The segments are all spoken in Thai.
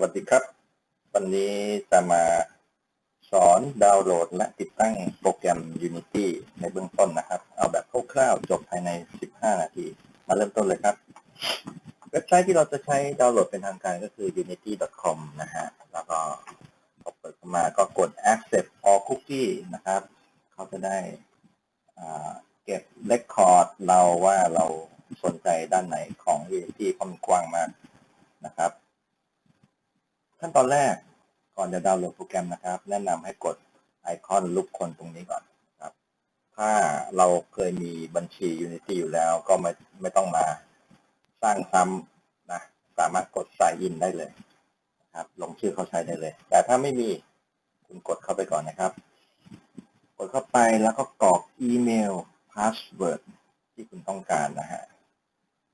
วัสดีครับ วันนี้จะมาสอนดาวน์โหลดและติดตั้งโปรแกรม Unity ในเบื้องต้นนะครับ เอาแบบคร่าวๆจบภายใน 15 นาที มาเริ่มต้นเลยครับ เว็บไซต์ที่เราจะใช้ดาวน์โหลดเป็นทางการก็คือ unity.com นะฮะ แล้วก็พอเปิดเข้ามาก็กด accept all cookie นะครับ เขาจะได้เก็บ record เราว่าเราสนใจด้านไหนของ Unity เพราะมันกว้างมากนะครับ ขั้นตอนแรกก่อนจะดาวน์โหลดโปรแกรมนะครับ แนะนำให้กดไอคอนรูปคนตรงนี้ก่อนครับ ถ้าเราเคยมีบัญชี Unity อยู่แล้วก็ไม่ไม่ต้องมาสร้างซ้ำนะสามารถกด sign in ได้เลยนะครับ ลงชื่อเขาใช้ได้เลย แต่ถ้าไม่มีคุณกดเข้าไปก่อนนะครับ กดเข้าไปแล้วก็กรอกอีเมลพาสเวิร์ดที่คุณต้องการนะฮะ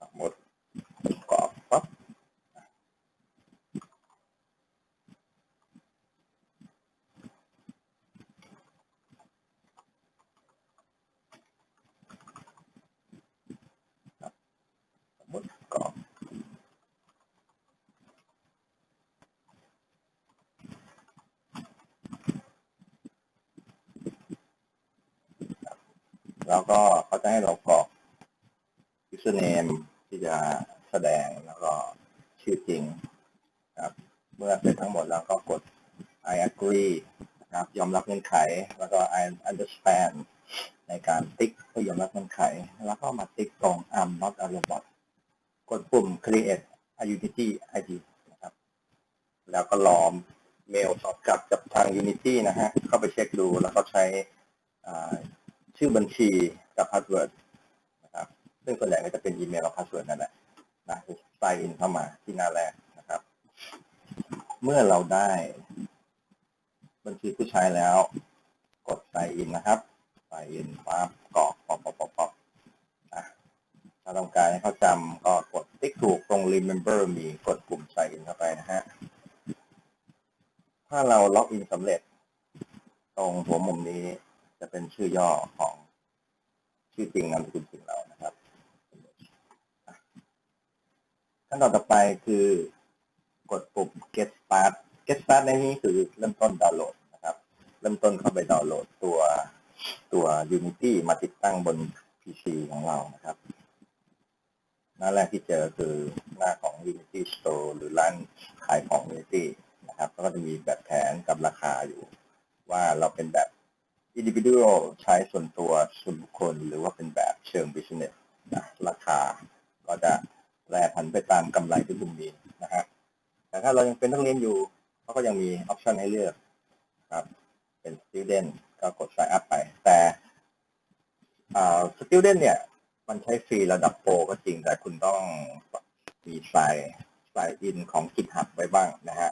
สมมติกรอกปั๊บ สมมติกรอก แล้วก็เขาจะให้เรากรอก username ที่จะแสดงแล้วก็ชื่อจริงครับ เมื่อเสร็จทั้งหมดแล้วก็กด I agree นะครับยอมรับเงื่อนไข แล้วก็ I understand ในการติ๊กเพื่อยอมรับเงื่อนไข แล้วก็มาติ๊กตรง I'm not a robot กดปุ่ม create a unity id นะครับ แล้วก็รอเมลตอบกลับจากทาง unity นะฮะ เข้าไปเช็คดูแล้วก็ใช้อ่า ชื่อบัญชีกับ password นะครับ ซึ่งส่วนใหญ่ก็จะเป็นอีเมลกับ password นั่นแหละนะ sign in เข้ามาที่หน้าแรกนะครับ เมื่อเราได้ บัญชีผู้ใช้แล้ว กด sign in นะครับ sign in ปั๊บกรอกปอบปอบปอบปอบนะถ้าต้องการให้เขาจำก็กดติ๊กถูกตรง remember มีกดปุ่ม sign in เข้าไปนะฮะถ้าเราล็อกอินสำเร็จ ตรงหัวมุมนี้ จะเป็นชื่อย่อของชื่อจริงนามสกุลจริงเรานะครับขั้นตอนต่อไปคือกดปุ่ม get start get start ในนี้คือเริ่มต้นดาวน์โหลดนะครับ เริ่มต้นเข้าไปดาวน์โหลดตัวตัว Unity มาติดตั้งบน PC ของเรานะครับหน้าแรกที่เจอคือหน้าของ Unity Store หรือร้านขายของ Unity นะครับ ก็จะมีแบบแผนกับราคาอยู่ ว่าเราเป็นแบบ individual ใช้ส่วนตัวส่วนบุคคล หรือว่าเป็นแบบเชิง business นะราคาก็จะแปรผันไปตามกำไรที่คุณมีนะฮะแต่ถ้าเรายังเป็นนักเรียนอยู่เขาก็ยังมีออปชันให้เลือกครับเป็น student ก็กด sign up ไป แต่อ่า student เนี่ย มันใช้ฟรีระดับโปรก็จริง แต่คุณต้องมีสายสายอินของ GitHub ไว้บ้างนะฮะ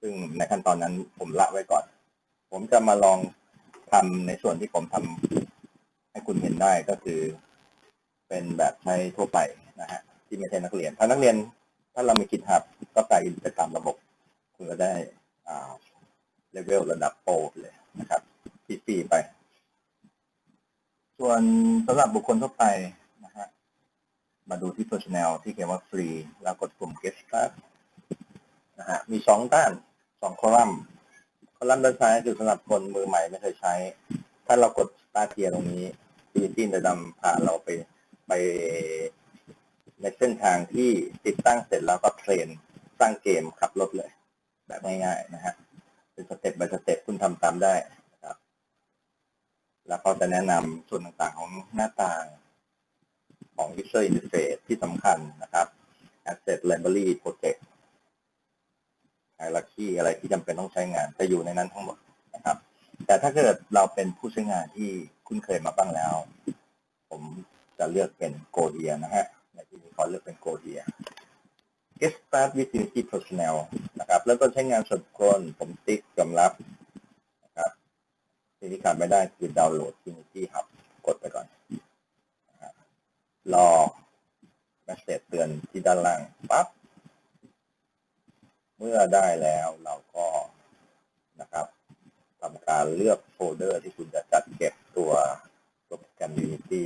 ซึ่งในขั้นตอนนั้นผมละไว้ก่อน ผมจะมาลอง ทำในส่วนที่ผมทำให้คุณเห็นได้ก็คือ เป็นแบบใช้ทั่วไปนะฮะที่ไม่ใช่นักเรียน ถ้านักเรียนถ้าเรามี GitHub ก็ใส่อินไปตามระบบ คุณก็ได้อ่าเลเวลระดับโปรเลยนะครับฟรีๆไป ส่วนสำหรับบุคคลทั่วไปนะฮะมาดูที่ personnel ที่เขียนว่าฟรี แล้วกดปุ่ม get start นะฮะมีสองด้านสองคอลัมน์ ลัมน์ด้านซ้ายคือสำหรับคนมือใหม่ไม่เคยใช้ ถ้าเรากด start here ตรงนี้ Unity จะนำพาเราไปไปในเส้นทางที่ติดตั้งเสร็จแล้วก็เทรนสร้างเกมขับรถเลย แบบง่ายๆนะฮะเป็นสเต็ป by สเต็ปคุณทำตามได้นะครับ แล้วเขาจะแนะนำส่วนต่างๆของหน้าต่างของ user interface ที่สำคัญนะครับ asset library project hierarchy อะไรที่จำเป็นต้องใช้งานจะอยู่ในนั้นทั้งหมดนะครับ แต่ถ้าเกิดเราเป็นผู้ใช้งานที่คุ้นเคยมาบ้างแล้ว ผมจะเลือกเป็น Godia นะฮะในที่นี้ขอเลือกเป็น Godia Get Start with Unity Personnel นะครับเริ่มต้นใช้งานส่วนบุคคลผมติ๊กยอมรับนะครับสิ่งที่ขาดไม่ได้คือดาวน์โหลด Unity Hub กดไปก่อนนะครับรอ m e s s a g e เตือนที่ด้านล่างปั๊บ เมื่อได้แล้วเราก็นะครับทำการเลือกโฟลเดอร์ที่คุณจะจัดเก็บตัวโปรแกรม Unity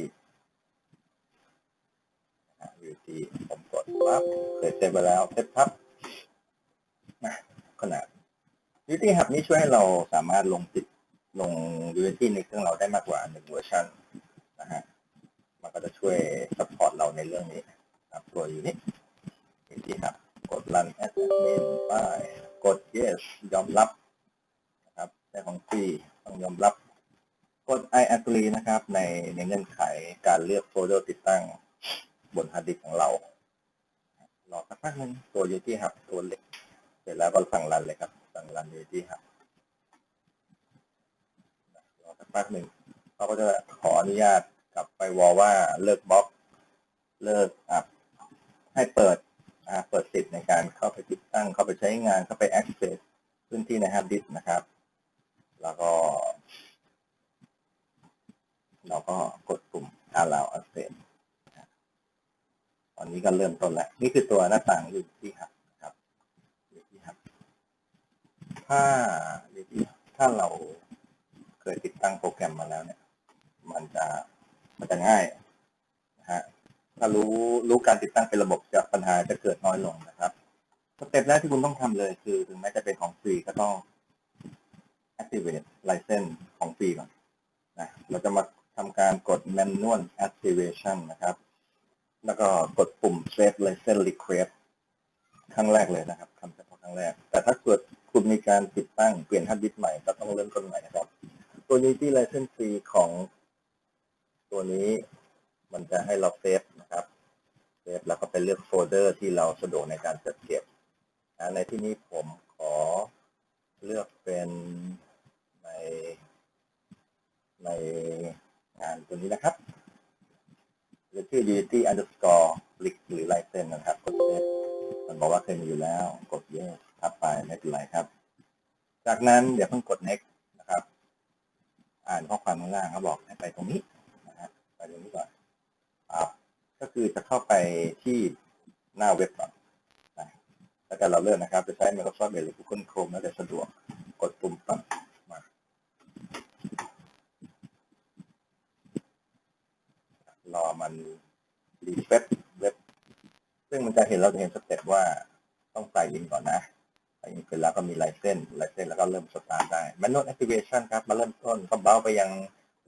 นะฮะ Unity ผมกดปั๊บเคยเซฟไปแล้วเซฟพับขนาด Unity Hub นี่ช่วยให้เราสามารถลงติดลง Unity ในเครื่องเราได้มากกว่าหนึ่งเวอร์ชันนะฮะมันก็จะช่วยสปอร์ตเราในเรื่องนี้ครับตัวอยู่นี่ Unity Hub กด Run as admin ไปกด Yes ยอมรับนะครับแต่ของฟรีต้องยอมรับ กด I agree นะครับ ในในเงื่อนไขการเลือกโฟลเดอร์ติดตั้งบนฮาร์ดดิสก์ของเรารอสักพักหนึ่งตัว Unity Hub ตัวเล็ก เสร็จแล้วก็สั่งรันเลยครับ สั่งรัน Unity Hub รอสักพักหนึ่งเขาก็จะขออนุญาตกลับไปวอลว่าเลิกบล็อก เลิกอัพให้เปิด เปิดสิทธิ์ในการเข้าไปติดตั้ง เข้าไปใช้งานเข้าไป access พื้นที่ในฮาร์ดดิสก์นะครับ แล้วก็ เราก็กดปุ่ม allow access นะครับตอนนี้ก็เริ่มต้นแล้ว นี่คือตัวหน้าต่างอยู่ที่หับนะครับอยู่ที่หับถ้าถ้าเราเคยติดตั้งโปรแกรมมาแล้วเนี่ย มันจะมันจะง่ายนะฮะ ถ้ารู้รู้การติดตั้งเป็นระบบจะปัญหาจะเกิดน้อยลงนะครับสเต็ปแรกที่คุณต้องทำเลยคือถึงแม้จะเป็นของฟรีก็ต้อง activate license ของฟรีก่อนนะเราจะมาทำการกด manual activation นะครับ แล้วก็กดปุ่ม save license request ครั้งแรกเลยนะครับทำเฉพาะครั้งแรก แต่ถ้าเกิดคุณมีการติดตั้งเปลี่ยนฮาร์ดดิสก์ใหม่ก็ต้องเริ่มต้นใหม่นะครับ ตัวนี้ที่ license ฟรีของตัวนี้ มันจะให้เราเซฟนะครับเซฟแล้วก็ไปเลือกโฟลเดอร์ที่เราสะดวกในการจัดเก็บนะในที่นี้ผมขอเลือกเป็นในในงานตัวนี้นะครับหรือชื่อ unity underscore link หรือ license นะครับ กดเซฟมันบอกว่าเคยมีอยู่แล้ว กด yes ทับไปไม่เป็นไรครับ จากนั้นเดี๋ยวเพิ่งกด next นะครับ อ่านข้อความข้างล่างเขาบอกให้ไปตรงนี้นะฮะไปตรงนี้ก่อนับก็คือจะเข้าไปที่หน้าเว็บก่อนนะแล้วแต่เราเลือกนะครับ จะใช้ Microsoft Edge หรือ Google Chrome แล้วแต่สะดวกกดปุ่มปั๊บมา รอมันรีเฟรชเว็บ ซึ่งมันจะเห็นเราจะเห็นสเต็ปว่าต้องใส่อินก่อนนะใส่อินเสร็จแล้วก็มีลายเส้นลายเส้นแล้วก็เริ่มสตาร์ทได้ Manual Activation ครับ มาเริ่มต้นก็เบ้าไปยัง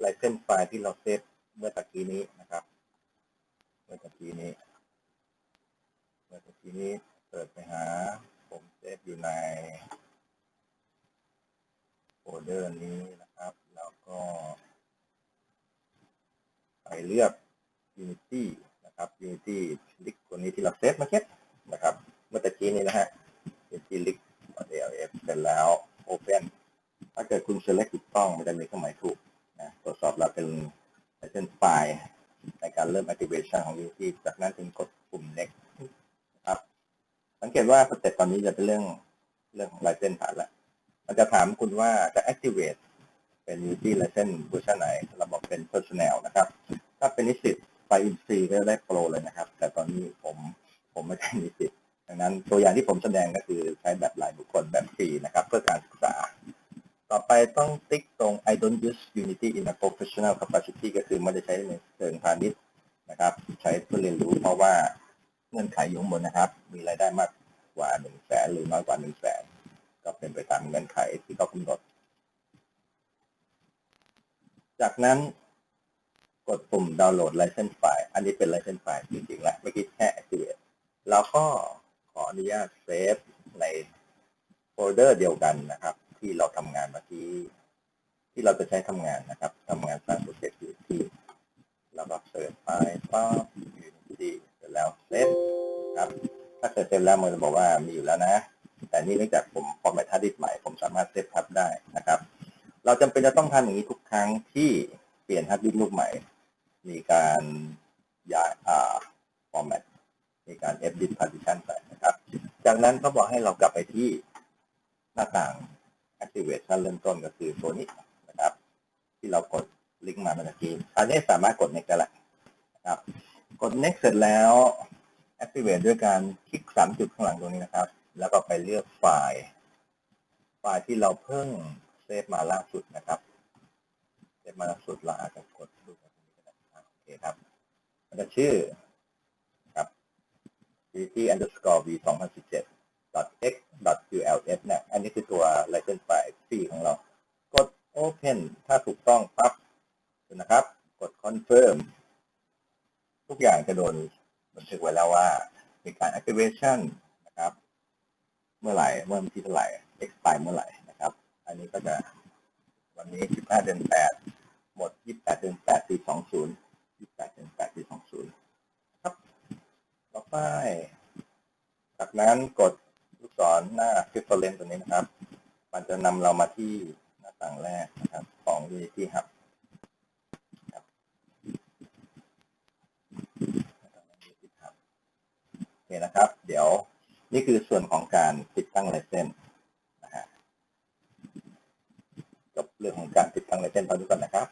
ลายเส้นไฟล์ที่เราเซฟเมื่อตะกี้นี้นะครับ เมื่อกี้นี้เมื่อกี้นี้เปิดไปหา ผมเซฟอยู่ในโฟลเดอร์นี้นะครับ แล้วก็ ไปเลือก Unity นะครับ Unity ลิกตัวนี้ที่เราเซฟเมื่อกี้นะครับ เมื่อกี้นี้นะฮะ Unity ลิก .alf เสร็จแล้ว Open ถ้าเกิดคุณ select ถูกต้องมันจะมีเครื่องหมายถูกนะตรวจสอบแล้วเป็นเป็นไฟล์ ในการเริ่ม activation ของ Unity จากนั้นถึงกดปุ่ม next นะครับ สังเกตว่าสเต็ปตอนนี้จะเป็นเรื่องเรื่องของลายเส้นผ่านแล้ว มันจะถามคุณว่าจะ activate เป็น Unity License เวอร์ชันไหนเราบอกเป็น Personnel นะครับ ถ้าเป็นนิสิตไปอินฟรีก็ได้โปรเลยนะครับ แต่ตอนนี้ผมผมไม่ใช่นิสิตดังนั้นตัวอย่างที่ผมแสดงก็คือใช้แบบรายบุคคลแบบฟรีนะครับ เพื่อการศึกษา ต่อไปต้องติ๊ก don't use Unity in a professional capacity ก็คือไม่ได้ใช้ในเชิงพาณิชย์นะครับ ใช้เพื่อเรียนรู้เพราะว่าเงื่อนไขอยู่บนนะครับ มีรายได้มากกว่าหนึ่งแสนหรือน้อยกว่าหนึ่งแสนก็เป็นไปตามเงื่อนไขที่เขากำหนด จากนั้นกดปุ่มดาวน์โหลด license file อันนี้เป็น license file จริงๆแล้วเมื่อกี้แค่ activate เราก็ขออนุญาตเซฟในโฟลเดอร์เดียวกันนะครับ ที่เราทำงานเมื่อกี้ ที่เราจะใช้ทำงานนะครับทำงานสร้างโปรเจกต์อยู่ที่เราก็เสิร์ชไปปั๊บ Unity เสร็จแล้วเซฟครับ ถ้าเกิดเซฟแล้วมันจะบอกว่ามีอยู่แล้วนะ แต่นี่เนื่องจากผมฟอร์แมตฮาร์ดดิสใหม่ผมสามารถเซฟทับได้นะครับ เราจำเป็นจะต้องทำอย่างนี้ทุกครั้งที่เปลี่ยนฮาร์ดดิสลูกใหม่ มีการย้ายอ่าฟอร์แมตมีการ edit partition ไปนะครับ จากนั้นก็บอกให้เรากลับไปที่หน้าต่าง activation เริ่มต้นก็คือตัวนี้นะค ที่เรากดลิงก์มาเมื่อกี้อันนี้สามารถกด next ได้แล้วนะครับ กด next เสร็จแล้ว activate ด้วยการคลิกสามจุดข้างหลังตรงนี้นะครับ แล้วก็ไปเลือกไฟล์ ไฟล์ที่เราเพิ่งเซฟมาล่าสุดนะครับเซฟมาล่าสุดเราอาจจะกดดูตรงนี้ก็ได้โอเคครับ มันจะชื่อครับ unity underscore v 2017 x uls เนี่ย อันนี้คือตัว license Open ถ้าถูกต้องปั๊บนะครับ กด Confirm ทุกอย่างจะโดนบันทึกไว้แล้วว่ามีการ activation นะครับ เมื่อไหร่เมื่อวันที่เท่าไหร่ expire เมื่อไหร่นะครับ อันนี้ก็จะวันนี้ 15 เดือน 8 หมด 28 เดือน 8 ปี 20 28 เดือน 8 ปี 20 ครับ ต่อไป จากนั้นกดลูกศรหน้า reference ตัวนี้นะครับ มันจะนำเรามาที่ หน้งแรกนะครับ ของ Unity Hub ครับหน้าต่าง Unity Hub โอเคนะครับ เดี๋ยวนี่คือส่วนของการติดตั้งไลเซนนะฮะจบเรื่องของการติดตั้งไลเซนตอนนี้ก่อนนะครับ